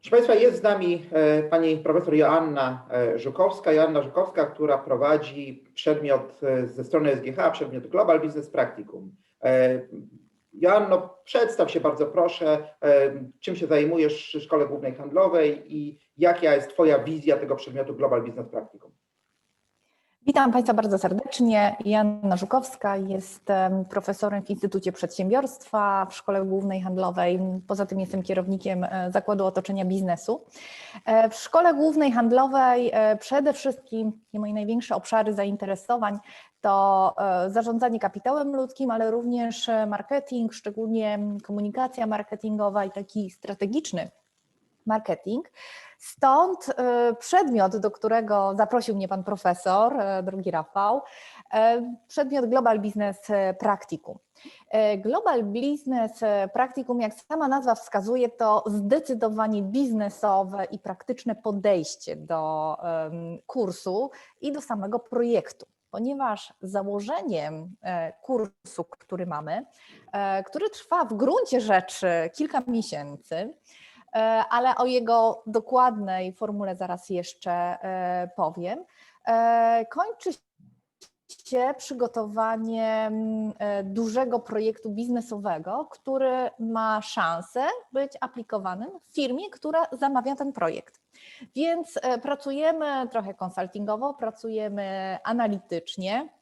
Proszę Państwa, jest z nami e, pani profesor Joanna e, Żukowska. Joanna Żukowska, która prowadzi przedmiot e, ze strony SGH, przedmiot Global Business Practicum. Joanno, przedstaw się bardzo proszę, czym się zajmujesz w Szkole Głównej Handlowej i jaka jest Twoja wizja tego przedmiotu Global Business Practicum? Witam Państwa bardzo serdecznie. Janna Żukowska, jestem profesorem w Instytucie Przedsiębiorstwa w Szkole Głównej Handlowej. Poza tym jestem kierownikiem e, Zakładu Otoczenia Biznesu. E, w Szkole Głównej Handlowej e, przede wszystkim moje największe obszary zainteresowań to zarządzanie kapitałem ludzkim, ale również marketing, szczególnie komunikacja marketingowa i taki strategiczny marketing. Stąd y, przedmiot, do którego zaprosił mnie pan profesor, y, drogi Rafał, y, przedmiot Global Business Practicum. Global Business Practicum, jak sama nazwa wskazuje, to zdecydowanie biznesowe i praktyczne podejście do kursu i do samego projektu ponieważ założeniem kursu, który mamy, który trwa w gruncie rzeczy kilka miesięcy, E, ale o jego dokładnej formule zaraz jeszcze e, powiem. E, kończy się przygotowaniem dużego projektu biznesowego, który ma szansę być aplikowanym w firmie, która zamawia ten projekt. Więc pracujemy trochę konsultingowo, pracujemy analitycznie, E,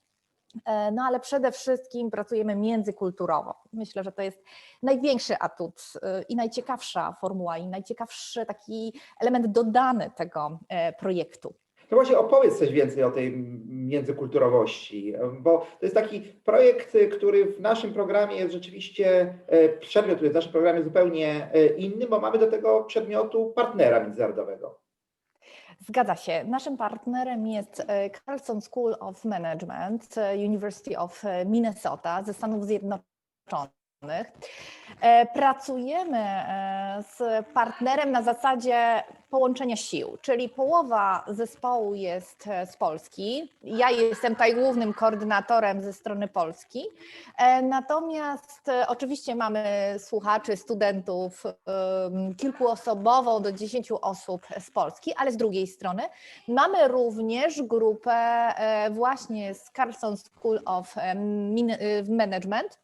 no ale przede wszystkim pracujemy międzykulturowo. Myślę, że to jest największy atut e, i najciekawsza formuła, i najciekawszy taki element dodany tego e, projektu. To właśnie opowiedz coś więcej o tej międzykulturowości, bo to jest taki projekt, który w naszym programie jest rzeczywiście, przedmiot, który jest w naszym programie zupełnie inny, bo mamy do tego przedmiotu partnera międzynarodowego. Zgadza się. Naszym partnerem jest e, Carlson School of Management, e, University of e, Minnesota ze Stanów Zjednoczonych. E, pracujemy e, z partnerem na zasadzie połączenia sił, czyli połowa zespołu jest e, z Polski. Ja jestem tutaj głównym koordynatorem ze strony Polski. Natomiast oczywiście mamy słuchaczy, studentów kilkuosobową do dziesięciu osób z Polski, ale z drugiej strony mamy również grupę właśnie z Carlson School of Management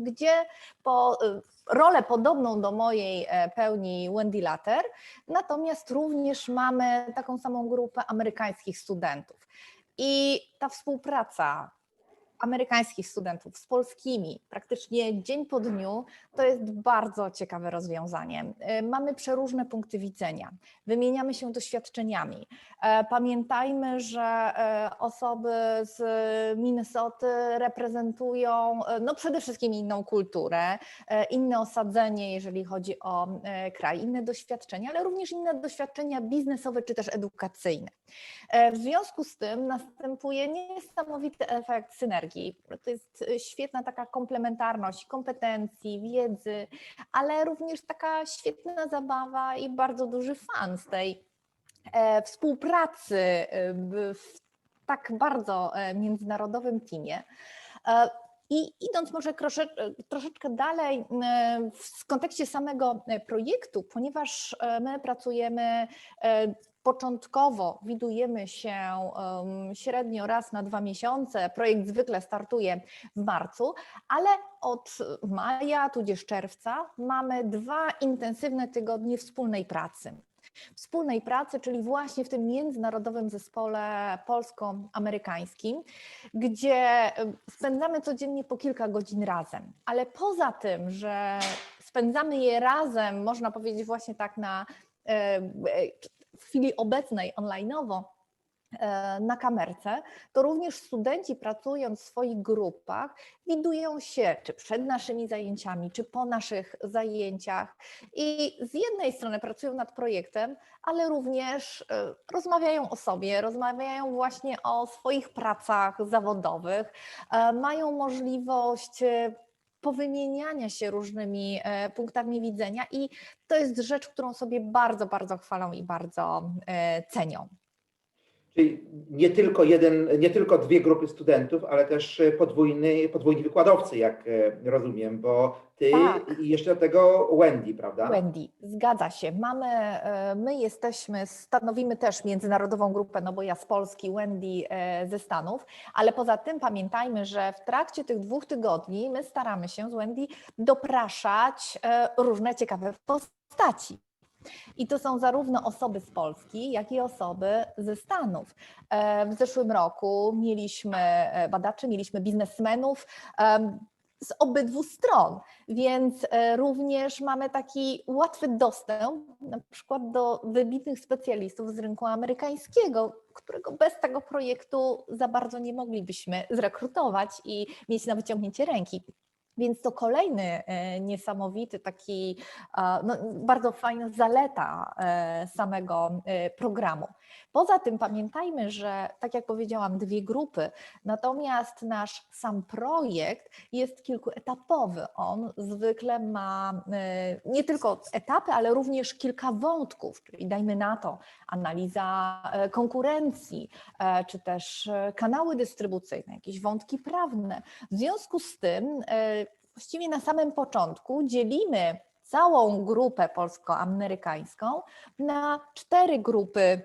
gdzie po y, rolę podobną do mojej e, pełni Wendy Latter, natomiast również mamy taką samą grupę amerykańskich studentów. I ta współpraca amerykańskich studentów z polskimi praktycznie dzień po dniu, to jest bardzo ciekawe rozwiązanie. E, mamy przeróżne punkty widzenia, wymieniamy się doświadczeniami. E, pamiętajmy, że e, osoby z Minnesoty reprezentują no przede wszystkim inną kulturę, inne osadzenie, jeżeli chodzi o kraj, inne doświadczenia, ale również inne doświadczenia biznesowe czy też edukacyjne. W związku z tym następuje niesamowity efekt synergii energii. To jest y, świetna taka komplementarność kompetencji, wiedzy, ale również taka świetna zabawa i bardzo duży fan z tej e, współpracy y, w tak bardzo e, międzynarodowym teamie. E, I idąc może troszeczkę dalej w kontekście samego projektu, ponieważ my pracujemy Początkowo widujemy się średnio raz na dwa miesiące. Projekt zwykle startuje w marcu, ale od maja tudzież czerwca mamy dwa intensywne tygodnie wspólnej pracy. Wspólnej pracy, czyli właśnie w tym międzynarodowym zespole polsko-amerykańskim, gdzie spędzamy codziennie po kilka godzin razem. Ale poza tym, że spędzamy je razem, można powiedzieć właśnie tak na e, w chwili obecnej online'owo e, na kamerce, to również studenci pracując w swoich grupach widują się czy przed naszymi zajęciami, czy po naszych zajęciach i z jednej strony pracują nad projektem, ale również e, rozmawiają o sobie, rozmawiają właśnie o swoich pracach zawodowych, e, mają możliwość powymieniania się różnymi e, punktami widzenia i to jest rzecz, którą sobie bardzo, bardzo chwalą i bardzo e, cenią. Czyli nie tylko jeden, nie tylko dwie grupy studentów, ale też podwójny, podwójni wykładowcy, jak e, rozumiem, bo ty Tak. i jeszcze do tego Wendy, prawda? Wendy, zgadza się. Mamy, e, my jesteśmy, stanowimy też międzynarodową grupę, no bo ja z Polski, Wendy e, ze Stanów, ale poza tym pamiętajmy, że w trakcie tych dwóch tygodni my staramy się z Wendy dopraszać różne ciekawe postaci. I to są zarówno osoby z Polski, jak i osoby ze Stanów. E, W zeszłym roku mieliśmy e, badaczy, mieliśmy biznesmenów z obydwu stron, więc e, również mamy taki łatwy dostęp na przykład do wybitnych specjalistów z rynku amerykańskiego, którego bez tego projektu za bardzo nie moglibyśmy zrekrutować i mieć na wyciągnięcie ręki. Więc to kolejny e, niesamowity taki, no, bardzo fajna zaleta e, samego e, programu. Poza tym pamiętajmy, że tak jak powiedziałam, dwie grupy, natomiast nasz sam projekt jest kilkuetapowy. On zwykle ma nie tylko etapy, ale również kilka wątków, czyli dajmy na to analiza konkurencji, czy też kanały dystrybucyjne, jakieś wątki prawne. W związku z tym, właściwie na samym początku dzielimy całą grupę polsko-amerykańską na cztery grupy,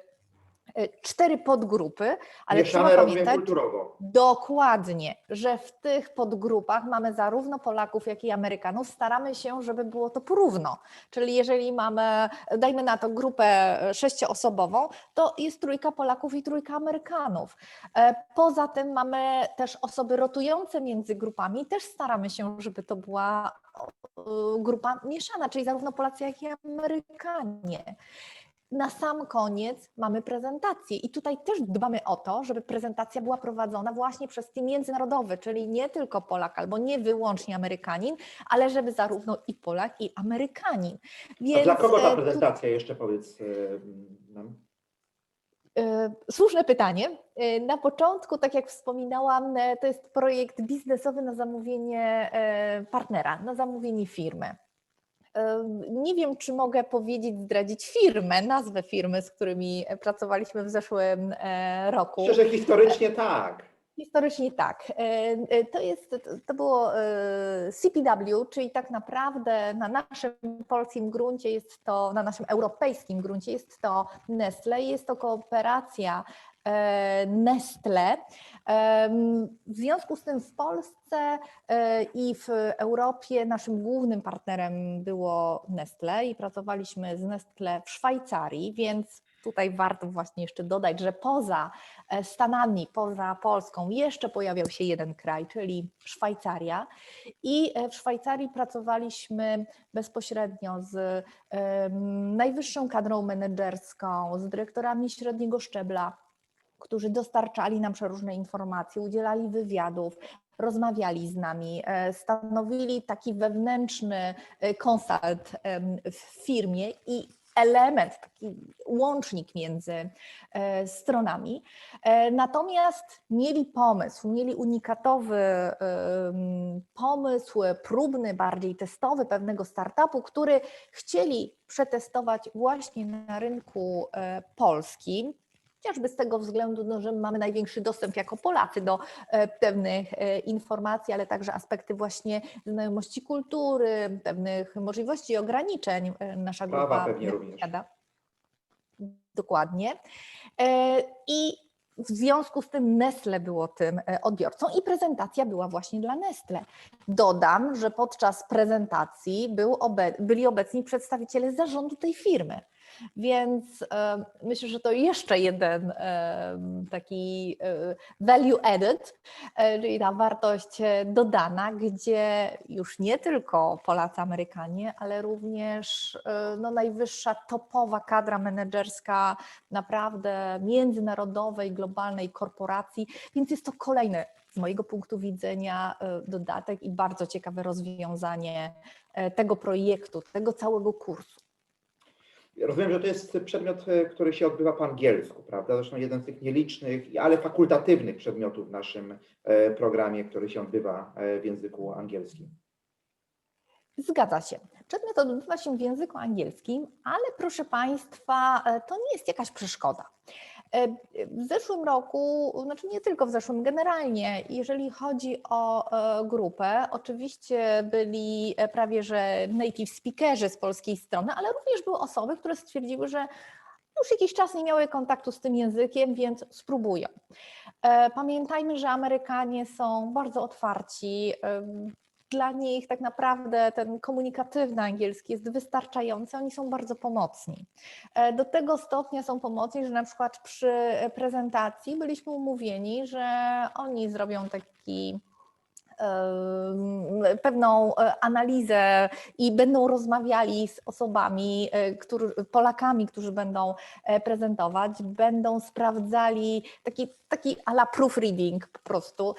cztery podgrupy, ale Mieszane trzeba pamiętać, kulturowo. Dokładnie, że w tych podgrupach mamy zarówno Polaków, jak i Amerykanów. Staramy się, żeby było to porówno. Czyli jeżeli mamy, dajmy na to grupę sześcioosobową, to jest trójka Polaków i trójka Amerykanów. E, Poza tym mamy też osoby rotujące między grupami. Też staramy się, żeby to była e, grupa mieszana, czyli zarówno Polacy, jak i Amerykanie. Na sam koniec mamy prezentację i tutaj też dbamy o to, żeby prezentacja była prowadzona właśnie przez team międzynarodowy, czyli nie tylko Polak albo nie wyłącznie Amerykanin, ale żeby zarówno i Polak, i Amerykanin. A dla kogo e, ta tu- prezentacja jeszcze powiedz e, nam? E, Słuszne pytanie. E, Na początku, tak jak wspominałam, e, to jest projekt biznesowy na zamówienie e, partnera, na zamówienie firmy. Nie wiem, czy mogę powiedzieć, zdradzić firmę, nazwę firmy, z którymi pracowaliśmy w zeszłym e, roku. Szczerze, historycznie tak. Historycznie tak. E, e, To, jest, to- było CPW, czyli tak naprawdę na naszym polskim gruncie jest to, na naszym europejskim gruncie jest to Nestle, jest to kooperacja Nestle. Em, W związku z tym w Polsce e, i w Europie naszym głównym partnerem było Nestle i pracowaliśmy z Nestle w Szwajcarii, więc tutaj warto właśnie jeszcze dodać, że poza e, Stanami, poza Polską jeszcze pojawiał się jeden kraj, czyli Szwajcaria. I e, w Szwajcarii pracowaliśmy bezpośrednio z najwyższą kadrą menedżerską, z dyrektorami średniego szczebla, którzy dostarczali nam przeróżne informacje, udzielali wywiadów, rozmawiali z nami, e, stanowili taki wewnętrzny e, konsult w firmie i element, taki łącznik między e, stronami. Natomiast mieli pomysł, mieli unikatowy pomysł, próbny, bardziej testowy pewnego startupu, który chcieli przetestować właśnie na rynku polskim. Chociażby z tego względu, no, że mamy największy dostęp jako Polacy do e, pewnych e, informacji, ale także aspekty właśnie znajomości kultury, pewnych możliwości i ograniczeń e, nasza Prawa grupa pewnie również. posiada. Dokładnie. I w związku z tym Nestle było tym odbiorcą i prezentacja była właśnie dla Nestle. Dodam, że podczas prezentacji był obe- byli obecni przedstawiciele zarządu tej firmy. Więc e, myślę, że to jeszcze jeden e, taki e, value added, czyli ta wartość dodana, gdzie już nie tylko Polacy, Amerykanie, ale również no, najwyższa topowa kadra menedżerska naprawdę międzynarodowej, globalnej korporacji, więc jest to kolejny z mojego punktu widzenia dodatek i bardzo ciekawe rozwiązanie tego projektu, tego całego kursu. Rozumiem, że to jest przedmiot, e, który się odbywa po angielsku, prawda? Zresztą jeden z tych nielicznych, ale fakultatywnych przedmiotów w naszym e, programie, który się odbywa e, w języku angielskim. Zgadza się. Przedmiot odbywa się w języku angielskim, ale proszę Państwa, to nie jest jakaś przeszkoda. E, W zeszłym roku, znaczy nie tylko w zeszłym, generalnie, jeżeli chodzi o e, grupę, oczywiście byli e, prawie że native speakerzy z polskiej strony, ale również były osoby, które stwierdziły, że już jakiś czas nie miały kontaktu z tym językiem, więc spróbują. Pamiętajmy, że Amerykanie są bardzo otwarci. Dla nich tak naprawdę ten komunikatywny angielski jest wystarczający, oni są bardzo pomocni. E, Do tego stopnia są pomocni, że na przykład przy prezentacji byliśmy umówieni, że oni zrobią taki pewną e, analizę i będą rozmawiali z osobami, e, którzy, Polakami, którzy będą e, prezentować, będą sprawdzali taki, taki ala proofreading po prostu,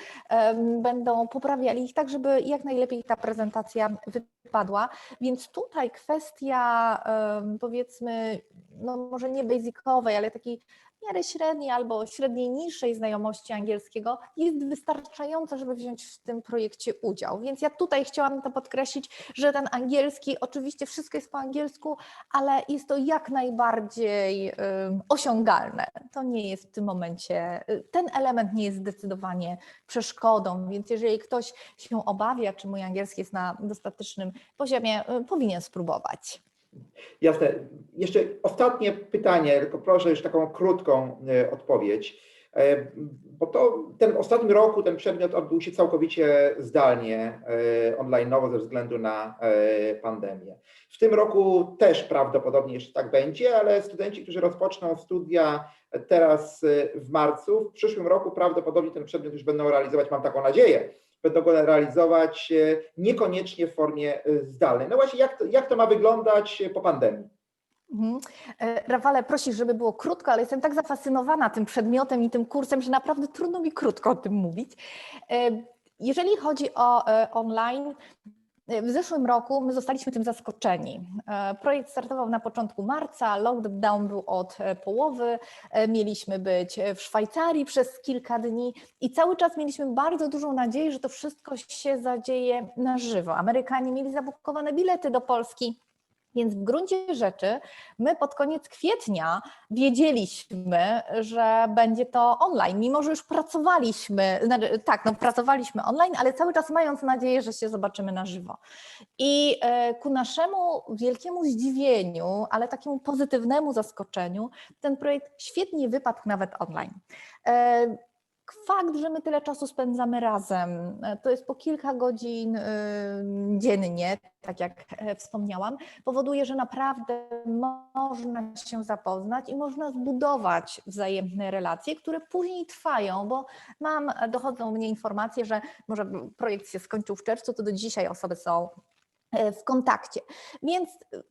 będą poprawiali ich tak, żeby jak najlepiej ta prezentacja wypadła. Więc tutaj kwestia powiedzmy, no może nie basicowej, ale takiej miarę średniej albo średniej niższej znajomości angielskiego jest wystarczająca, żeby wziąć w tym projekcie udział. Więc ja tutaj chciałam to podkreślić, że ten angielski, oczywiście wszystko jest po angielsku, ale jest to jak najbardziej ym, osiągalne. To nie jest w tym momencie, y, ten element nie jest zdecydowanie przeszkodą, więc jeżeli ktoś się obawia, czy mój angielski jest na dostatecznym poziomie, y, powinien spróbować. Jasne. Jeszcze ostatnie pytanie, tylko proszę już taką krótką e, odpowiedź. E, Bo to ten ostatnim roku ten przedmiot odbył się całkowicie zdalnie, e, online'owo ze względu na pandemię. W tym roku też prawdopodobnie jeszcze tak będzie, ale studenci, którzy rozpoczną studia teraz w marcu, w przyszłym roku prawdopodobnie ten przedmiot już będą realizować, mam taką nadzieję, będą go realizować e, niekoniecznie w formie e, zdalnej. No właśnie, jak to, jak to ma wyglądać e, po pandemii? Mhm. Rafale, prosisz, żeby było krótko, ale jestem tak zafascynowana tym przedmiotem i tym kursem, że naprawdę trudno mi krótko o tym mówić. Jeżeli chodzi o online, w zeszłym roku my zostaliśmy tym zaskoczeni. E, Projekt startował na początku marca, lockdown był od e, połowy, e, mieliśmy być w Szwajcarii przez kilka dni i cały czas mieliśmy bardzo dużą nadzieję, że to wszystko się zadzieje na żywo. Amerykanie mieli zabukowane bilety do Polski. Więc w gruncie rzeczy my pod koniec kwietnia wiedzieliśmy, że będzie to online, mimo że już pracowaliśmy, znaczy, tak, no pracowaliśmy online, ale cały czas mając nadzieję, że się zobaczymy na żywo. I e, ku naszemu wielkiemu zdziwieniu, ale takiemu pozytywnemu zaskoczeniu, ten projekt świetnie wypadł nawet online. Fakt, że my tyle czasu spędzamy razem, e, to jest po kilka godzin y, dziennie, tak jak e, wspomniałam, powoduje, że naprawdę można się zapoznać i można zbudować wzajemne relacje, które później trwają, bo mam, dochodzą mnie informacje, że może projekt się skończył w czerwcu, to do dzisiaj osoby są w kontakcie. Więc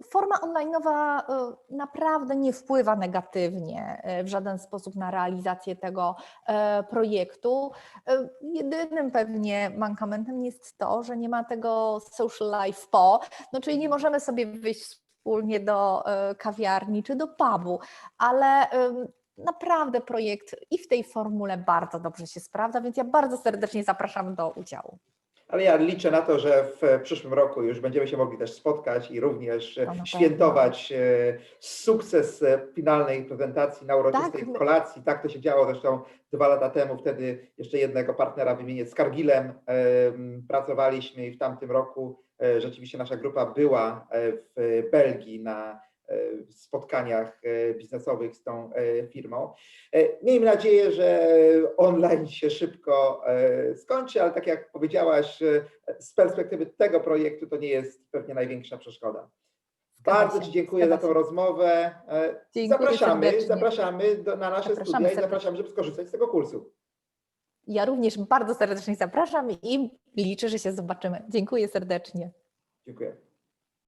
forma online'owa e, naprawdę nie wpływa negatywnie e, w żaden sposób na realizację tego e, projektu. E, Jedynym pewnie mankamentem jest to, że nie ma tego social life po, no czyli nie możemy sobie wyjść wspólnie do e, kawiarni czy do pubu, ale naprawdę projekt i w tej formule bardzo dobrze się sprawdza, więc ja bardzo serdecznie zapraszam do udziału. Ale ja liczę na to, że w przyszłym roku już będziemy się mogli też spotkać i również pewno. świętować e, sukces e, finalnej prezentacji na uroczystej Tak. kolacji. Tak to się działo zresztą dwa lata temu. Wtedy jeszcze jednego partnera wymienię z Kargilem. Pracowaliśmy i w tamtym roku e, rzeczywiście nasza grupa była w Belgii na spotkaniach e, biznesowych z tą e, firmą. E, Miejmy nadzieję, że online się szybko skończy, ale tak jak powiedziałaś, z perspektywy tego projektu to nie jest pewnie największa przeszkoda. Bardzo Ci dziękuję za się. rozmowę. Dziękuję Zapraszamy, serdecznie. zapraszamy do, na nasze Zapraszamy studia i zapraszamy, żeby skorzystać z tego kursu. Ja również bardzo serdecznie zapraszam i liczę, że się zobaczymy. Dziękuję serdecznie. Dziękuję.